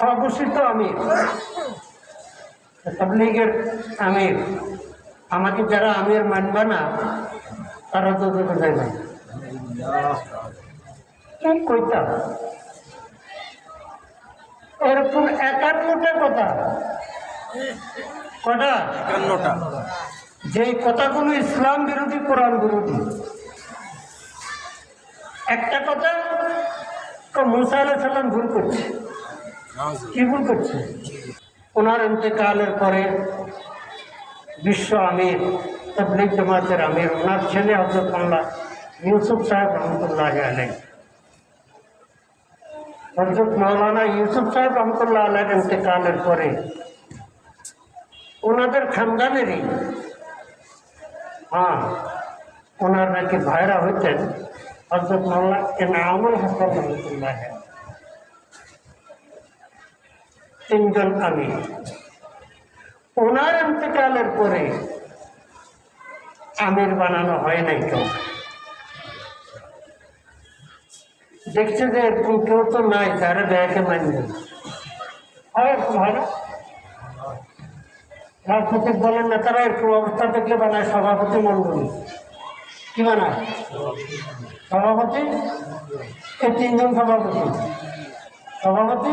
স্বঘোষিত আমির। তাবলিগের আমির। আমাকে যারা আমির মানবে না তারা তো তোকে যায় না কি কইতাম। এরকম একান্নটা কথা। কটা একান্নটা। যে কথাগুলো ইসলাম বিরোধী কোরআন বিরোধী। একটা কথা তো মুসা আলাহ সাল্লাম ভুল করছে। কি ভুল করছে ওনার ইন্তেকালের পরে বিশ্ব আমির তবলিগ জমাতের আমির ওনার ছেলে হজরত মোল্লা ইউসুফ সাহেব রহমতুল্লাহ আলাই হজরত মৌলানা ইউসুফ সাহেব রহমতুল্লাহ আলাইয়ের ইন্তেকালের পরে ওনাদের খানদানেরই হ্যাঁ ওনার নাকি ভাইরা হইতেন হজরত মোল্লা এনামুল হাসান রহমতুল্লাহ তিনজন আমি। ওনার ইন্তেকালের পরে আমির বানানো হয় নাই কেউ দেখছে যে এরকম কেউ তো নাই, যারা ব্যয়কে মানবে। এরকম হয় না? দলের নেতারা এরকম অবস্থা দেখলে বানায়, সভাপতি মন্ডলী কি বানায়? সভাপতি? এই তিনজন সভাপতি। সভাপতি?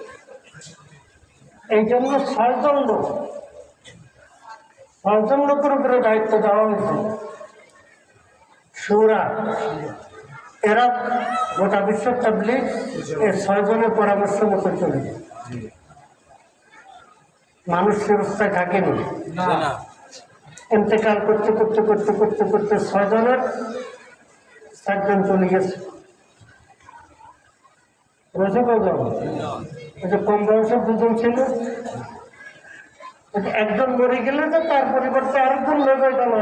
এই জন্য ছয়জন লোক ছয়জন লোকের উপরে দায়িত্ব দেওয়া হয়েছে। সুরা এরা গোটা বিশ্ব তাবলিগ এই ছয়জনের পরামর্শ মতো চলে। মানুষ সুরক্ষায় থাকেনি। না। ইন্তেকাল করতে করতে করতে করতে করতে ছয়জনের চারজন চলে গেছে। রয়েছে যে কম দুজন ছিল? ওই একজন মরে গেলে তো তার পরিবর্তে আরেকজন লোক হয়ে গেল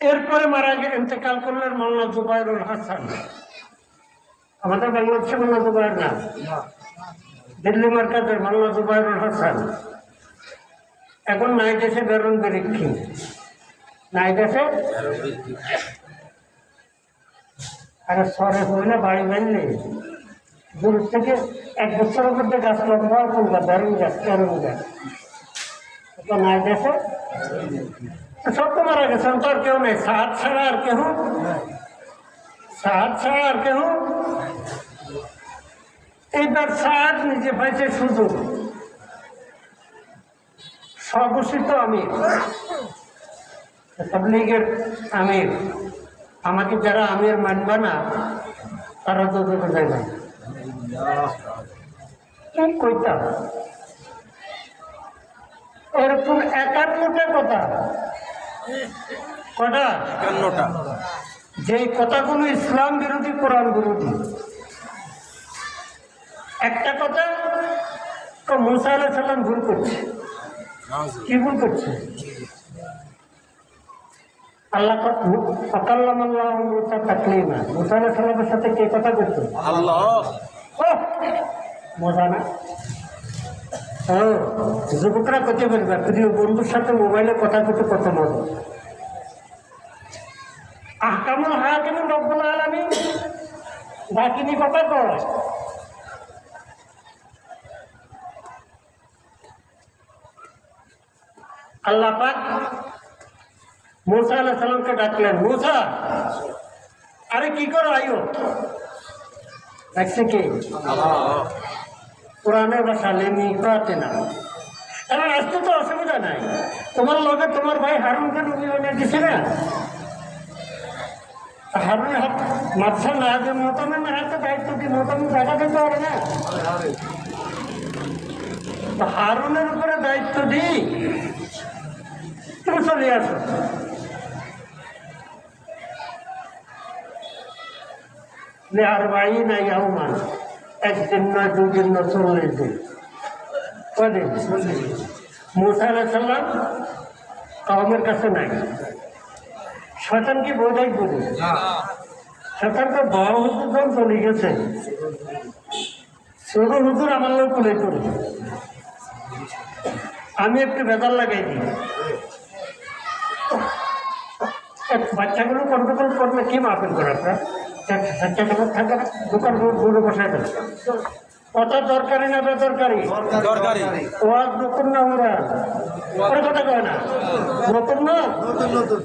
এরপরে মারা গে ইন্তেকাল করলেন মোল্লা জুবাইরুল হাসান। আমাদের বাংলাদেশে মোল্লা জুবাইর না? দিল্লি মার্কাজের মোল্লা জুবাইরুল হাসান। এখন নাই দেশে বেরোন বেরিক্ষি নাই দেশে? আরে সরে হইলে বাড়ি বানলে। দূর থেকে এক বছরের মধ্যে গাছ লম্বা করবা দারুণ গাছ? দারুণ গাছ তো নাই দেশে? সব তো মারা গেছে তো আর কেউ নেই। সাহায্য ছাড়া আর কেউ সাহায্য ছাড়া আর কেউ এইবার সাহায্য নিজে পাইছে সুযোগ। স্বঘোষিত আমির। তাবলিগের আমির। আমাকে যারা আমির মানবে না তারা তো তোকে যায়। না কি কইতাম এরকম একান্নটা কথা। কটা একান্নটা। যে কথাগুলো ইসলাম বিরোধী কোরআন বিরোধী। একটা কথা মুসা আলাহ সাল্লাম ভুল করছে। কি ভুল করছে? আল্লাহ আকাল্লাম আল্লাহ মুসা তাকলিমা। মুসা আলাহ সাল্লামের সাথে কে কথা করছে আল্লাহ। মজা না? ও যুবকরা করতে পারবে প্রিয় বন্ধুর সাথে মোবাইলে কথা করতে কত মজা আহকামুল হাকিম রব্বুল আলামিন। ডাকিনি কথা কয়। আল্লাহ পাক মুসা আলাহ সালামকে ডাকলেন, মুসা, আরে কি করো আইও ডাকছে কে? কোরআনের ভাষা লেনি করাতে না। কারণ আসতে তো অসুবিধা নাই। তোমার লগে তোমার ভাই হারুন খান অভিযানে দিছে না। হারুনের হাত মাথা না হাতে মতামের হাতে দায়িত্ব কি মতামের জায়গা দিতে পারে না। হারুনের উপরে দায়িত্ব দিই। তুমি চলে আসো। নাই আহমান একদিন নয় দুদিন নয় চল্লিশ দিন। কদিন মুসা আলাইসাল্লাম কমের কাছে নাই। শতান কি বোঝাই করি? শতান তো বড় হুজুর চলে গেছে ছোট হুজুর আমার লোক কুলে করি। আমি একটু বেদার লাগাই দিই। বাচ্চাগুলো কন্ট্রোল করলে কি মাফিল করে আপনার? থাকে না দোকানগুলো বসায় দেবে। কত দরকারি না বেদরকারি? দরকারি। ওয়াজ নতুন না ওরা ওরা কথা কয় না। নতুন না? নতুন নতুন।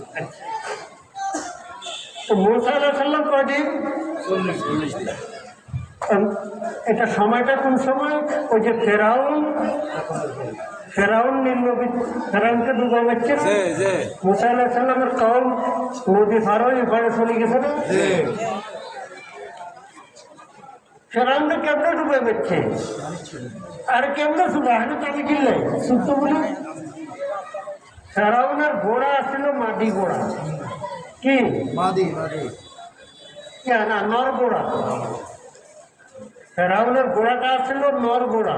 তো মুসা আলাহ সাল্লাম কয়দিন এটা সময়টা কোন সময়? ওই যে ফেরাউন ফেরাউন নির্নবী ফেরাউনকে ডুবে যাচ্ছে মুসা আলাহ কম নদী পার হয়ে এবারে চলে গেছে না? জি। ফেরাউনকে কেমনে ডুবে যাচ্ছে আর কেমনে কিনলে। বলি। ফেরাউনের ঘোড়া ছিল মাটি ঘোড়া কি? মাদি না নর ঘোড়া ফেরাউনের ঘোড়াটা ছিল নর ঘোড়া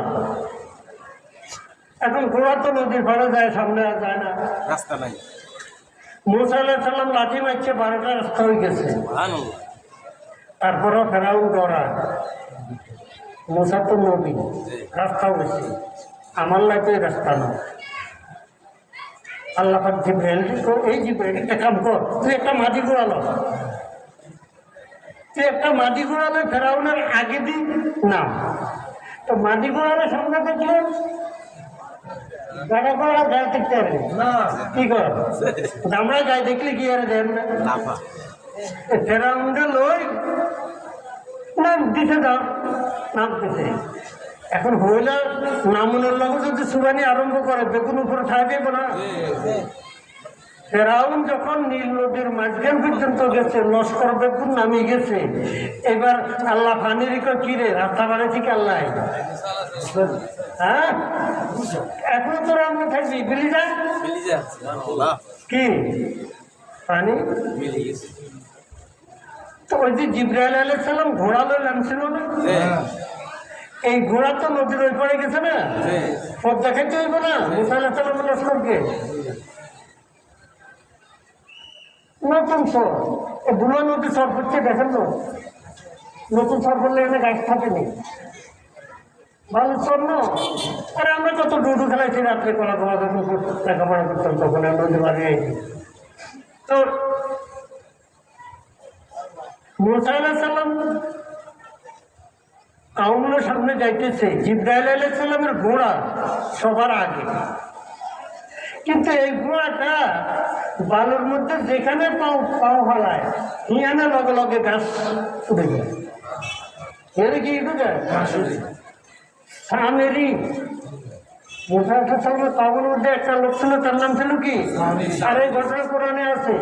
এখন ঘোড়া তো নদীর পাড়ে যায় সামনে আর যায় না। রাস্তা নাই। মুসা লাঠি মারছে বারোটা রাস্তা হয়ে গেছে। তারপরেও ফেরাউন ডরা। মুসা তো নদী রাস্তাও বেশি। আমার লাগে রাস্তা না আল্লাহ পাক জিব্রাইল তো এই জিব্রাইল একটা কাম কর তুই একটা মাটি ঘোরালো তুই একটা মাটি ঘোরালে ফেরাউনের আগে দিন নাম। তো মাটি ঘোরালে সামনে দেখলে গাড়া দেখতে কি কর? আমরা দেখলে কি আর দেন? না লই নাম দিতে দাও নাম দিতে এখন হইলে নামুনের লগে যদি সুবানি আরম্ভ করে বেগুন উপরে থাকবে না? ফেরাউন যখন নীল নদীর মাঝখান পর্যন্ত গেছে লস্কর বেগুন নামিয়ে গেছে। এবার আল্লাহ পানির কি রে রাস্তা বাড়াইছি কি আল্লাহ? হ্যাঁ? এখন তো রান্না থাকবি বিলি যা। কি? পানি তো ওই যে জিব্রাইল আলাইহিস সালাম ঘোড়া লই নামছিল না? এই ঘোড়া তো নদীর ওই পারে গেছে না? পথ দেখাইতে হইব না? মুসা আলাহ লস্করকে? নতুন সর? বুলো নদী সর করছে, দেখেন তো। নতুন সর করলে এখানে গাছ থাকেনি ভালো সর না? আরে আমরা কত ডুডু খেলাইছি রাত্রে কলা যখন লেখাপড়া করতাম, তখন নদী বাড়ি আইছি তো মুসা আলাহ সাল্লাম সামনে যাইতেছে, জিব্রাইল আলাইহিস সালামের ঘোড়া সবার আগে। কিন্তু এই ঘোড়াটা বালুর মধ্যে যেখানে পাও পাও ফলায় হিয়ানে লগে লগে গাছ উঠে যায়। এর কি উঠে যায়? সামেরি মুসাফের সঙ্গে কাবুল মধ্যে একটা লোক ছিল তার নাম ছিল কি? আর এই ঘটনা কোরআনে আছে।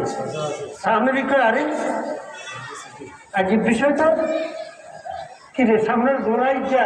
সামেরিকে আরে আজীব বিষয় তো কি রে? সামনের গোড়ায় যা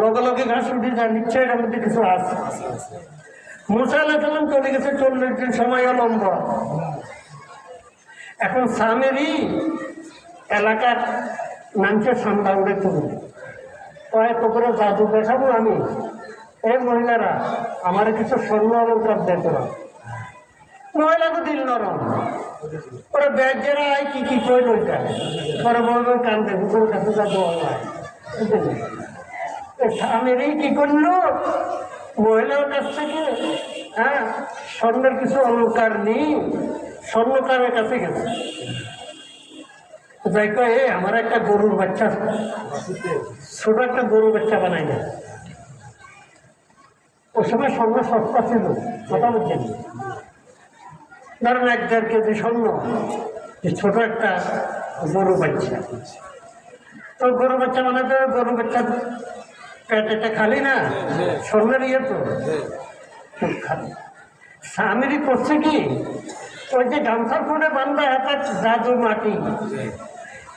লগে লগে ঘাস উঠে যায় নিশ্চয় এটার মধ্যে কিছু আছে। মুসা আল্লাহ সাল্লাম চলে গেছে চল্লিশ দিন সময় লম্বা এখন সামেরই এলাকার নামছে সান্দা উড়ে তুলে কয়েক করে জাদু দেখাবো আমি। এই মহিলারা আমার কিছু স্বর্ণ অলঙ্কার দেখো মহিলাকে দিল নরম। ওরা ব্যাগেরা আয়, কি কি কই লইটা পরে বলবে কান্দে হুকুর কাছে যা দোয়া হয়। স্বামীরই কি করল? মহিলার কাছ থেকে হ্যাঁ স্বর্ণের কিছু অলঙ্কার নেই, স্বর্ণকারের কাছে গেছে। যাই কয় আমার একটা গরুর বাচ্চা ছোট একটা গরুর বাচ্চা বানাই না ওই সময় স্বর্ণ সস্তা ছিল, কথা বলছেন? ধরেন এক দেড় কেজি স্বর্ণ ছোট একটা গরু বাচ্চা। তো গরু বাচ্চা মানে তো গরু বাচ্চা পেটেটা খালি না? স্বর্ণের ইয়ে তো। খালি। স্বামীরই করছে কি? ওই যে গামছা করে বান্ধা একটা জাদু মাটি।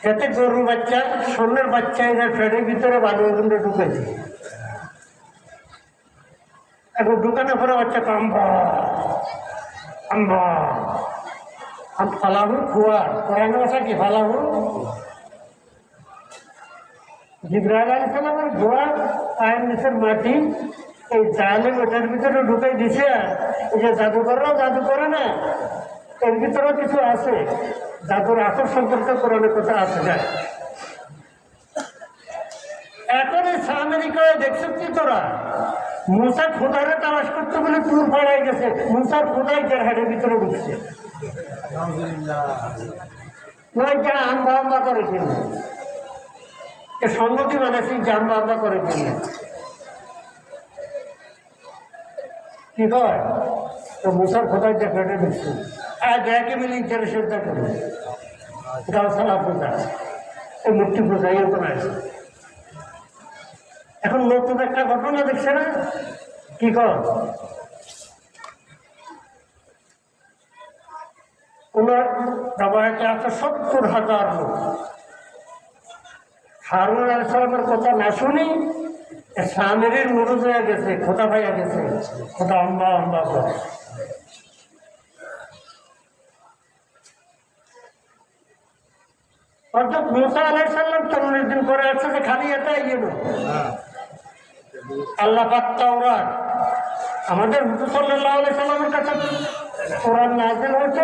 যাতে গরু বাচ্চা স্বর্ণের বাচ্চা এরা ফেরের ভিতরে মধ্যে ঢুকেছে। এখন ঢুকানোর পরে বাচ্চা তো আম্বা আম্বা আম ফালাহু খুয়া। কোরআন ভাষা কি? ফালাহু জিব্রাইল আলী সালামের ঘোড়া নিচের মাটি এই জালে ওটার ভিতরে ঢুকাই দিছে এই যে জাদুকররাও জাদু করে না এর ভিতরেও কিছু আছে। জাদুর আসর সম্পর্কে কোরআনের কথা আছে না এখন এই আমেরিকায় দেখছিস কি তোরা? মুসা খোদারে তালাশ করতে বলে টুর পাড়ায় গেছে। মুসার খোদাই যার হাটের ভিতরে ঢুকছে। ওই যা আম্বা আম্বা করে কিনে এ সঙ্গতি বানাচ্ছি যে আম্বা আম্বা করে কিনে কি কয়? তো মুসার খোদাই যা ফেটে ঢুকছে আর দেখে মিলে ইন্টারে শ্রদ্ধা করে গাছালা পূজা এই মূর্তি পূজা এরকম আছে এখন নতুন একটা ঘটনা দেখছে না? কি কর ওনার দাবায়তে আছে সত্তর হাজার লোক। হারুন আল সালামের কথা না শুনি স্বামীর মরুজ হয়ে গেছে, খোদা ভাইয়া গেছে, খোদা অম্বা অম্বা করে অর্থাৎ মুসা আলাই সাল্লাম চল্লিশ দিন করে আসছে যে খালি এটাই গেল আল্লাহ তাওরাত, আমাদের হুজুর সাল্লাল্লাহু আলাইহি সাল্লামের কাছে কোরআন নাযিল হয়েছে।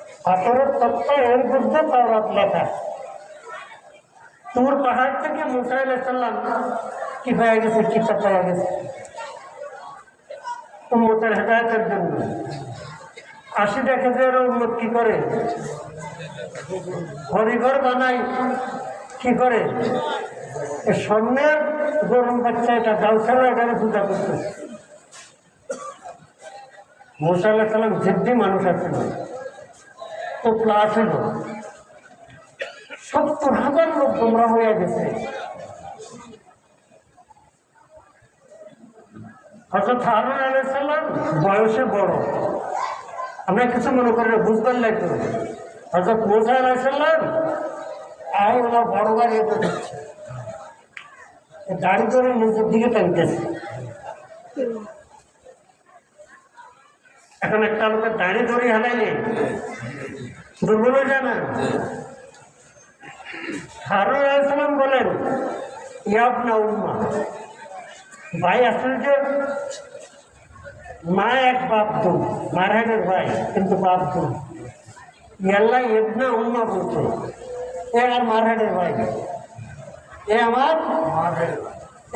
পাথরের তক্তা এর মধ্যে তাওরাত লেখা। তোর পাহাড় থেকে মুসা আলাইসাল্লাম কি হয়ে গেছে? কিতাব পাওয়া গেছে? উন্মতের হেদায়তের জন্য। আশি দেখে যে এরা উন্মত কি করে? হরিঘর বানাই কি করে? স্বর্ণের গরম বাচ্চা এটা গাউছালা এটারে পূজা করতেছে। মোসা আল্লাহ সাল্লাম জিদ্দি মানুষ আছিল তো প্লাস হলো সত্তর হাজার লোক তোমরা হয়ে গেছে। হজরত হারুন আলাই সাল্লাম বয়সে বড়। আমরা কিছু মনে করি বুঝবার লাগতো হজরত মোসা আলাই সাল্লাম আয় ওনার বড় গাড়ি দিচ্ছে দাড়ি করে নিজের দিকে টানতেছে। এখন একটা লোকের দাড়ি ধরে হালাইলে দুর্বল হয়ে যায় না হারুন আলাইসালাম বলেন ইয়াব না উম্মা, ভাই আসলে যে, মা এক বাপ দুম মারহানের ভাই, কিন্তু বাপ দুম ইয়াল্লা এবনা উম্মা বলছে, এ আর মারহানের ভাই, এ আমার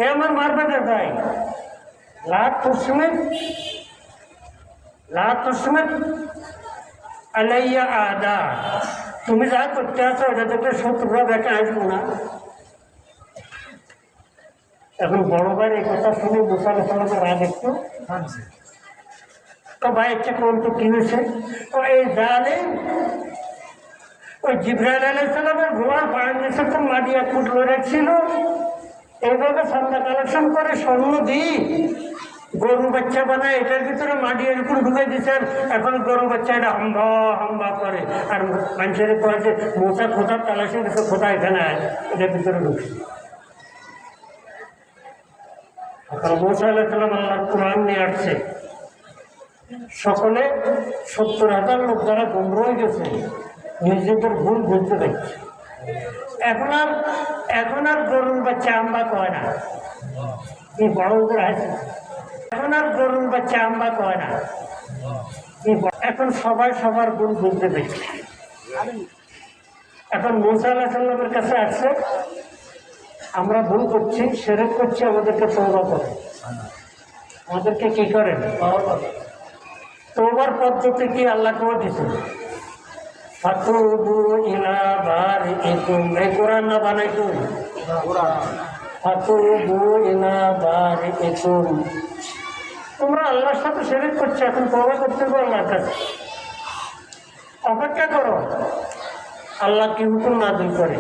এ আমার মারপেটের ভাই। লাখ তুসমিত লা তুসমিত আলাইয়া আদা। তুমি যা করতে আছো এটা থেকে শত্রুরা দেখে আসব না? এখন বড় ভাই এই কথা শুনে মুসাল সালামের রাগ একটু তো ভাই ইচ্ছে কোন তো কি হয়েছে তো এই জালে ওই জিব্রাইল আলাই সালামের ঘোড়ার পায়ের তো মাটি এক ফুট রেখেছিল এইভাবে সন্ধ্যা কালেকশন করে স্বর্ণ দিই গরু বাচ্চা বানায়, এটার ভিতরে মাটি এরকম ঢুকে দিচ্ছেন এখন গরু বাচ্চা এটা হম্বা হম্বা করে। আর মানুষের কয়ে যে মোচা খোঁজার তালাশে গেছে খোঁজা এখানে এটার ভিতরে ঢুকছে। কোরআন নিয়ে আসছে। সকলে সত্তর হাজার লোক যারা গুমর হয়ে গেছে, নিজেদের ভুল বুঝতে দেখছে। এখন আর এখন আর গরুর বাচ্চা আম্বা কয় না। এই বড় করে আছে এখন আর গরুর বাচ্চা আম্বা কয় না? এখন সবাই সবার গুণ বুঝতে পেরেছে। এখন মুসা আল্লাহ সাল্লামের কাছে আসছে আমরা ভুল করছি সেরেক করছি আমাদেরকে তৌবা করে। আমাদেরকে কি করেন? তৌবার পদ্ধতি কি আল্লাহ করে দিছে ফাতুবু ইলা বারিকুম এই কোরআন না বানাইকুম? ফাতুবু ইলা বারিকুম। তোমরা আল্লাহর সাথে শরীর করছ, এখন তবা করতে হবে আল্লাহর কাছে। অপেক্ষা করো। আল্লাহ কি হুকুম নাজিল করে?